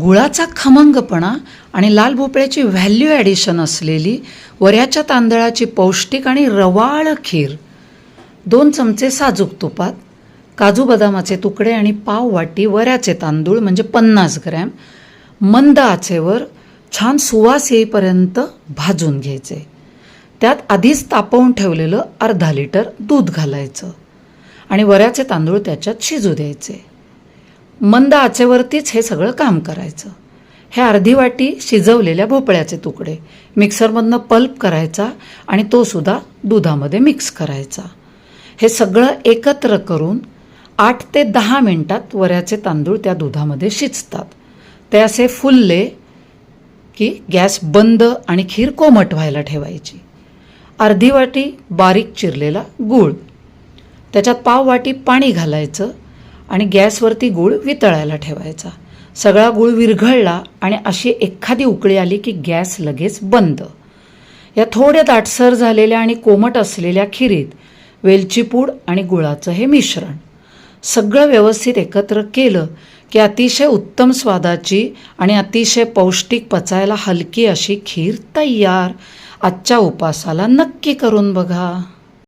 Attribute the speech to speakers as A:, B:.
A: गुळाचा खमंगपणा आणि लाल भोपळ्याची व्हॅल्यू ॲडिशन असलेली वऱ्याच्या तांदळाची पौष्टिक आणि रवाळ खीर. दोन चमचे साजूक तुपात काजू बदामाचे तुकडे आणि पाव वाटी वऱ्याचे तांदूळ म्हणजे पन्नास ग्रॅम मंद आचेवर छान सुवास येईपर्यंत भाजून घ्यायचे. त्यात आधीच तापवून ठेवलेलं अर्धा लिटर दूध घालायचं आणि वऱ्याचे तांदूळ त्याच्यात शिजू द्यायचे. मंद आचेवरतीच हे सगळं काम करायचं. हे अर्धी वाटी शिजवलेल्या भोपळ्याचे तुकडे. मिक्सरमधनं पल्प करायचा आणि तो सुद्धा दुधामध्ये मिक्स करायचा. हे सगळं एकत्र करून आठ ते दहा मिनटात वऱ्याचे तांदूळ त्या दुधामध्ये शिजतात. ते असे फुलले की गॅस बंद आणि खीर कोमट व्हायला ठेवायची. अर्धी वाटी बारीक चिरलेला गूळ. त्याच्यात पाव वाटी पाणी घालायचं. आणि गॅसवरती गूळ वितळायला ठेवायचा. सगळा गूळ विरघळला आणि अशी एखादी उकळी आली की गॅस लगेच बंद. या थोड्या दाटसर झालेल्या आणि कोमट असलेल्या खिरीत वेलची पूड आणि गुळाचं हे मिश्रण. सगळं व्यवस्थित एकत्र केलं की अतिशय उत्तम स्वादाची आणि अतिशय पौष्टिक पचायला हलकी अशी खीर तयार आजच्या उपासाला नक्की करून बघा.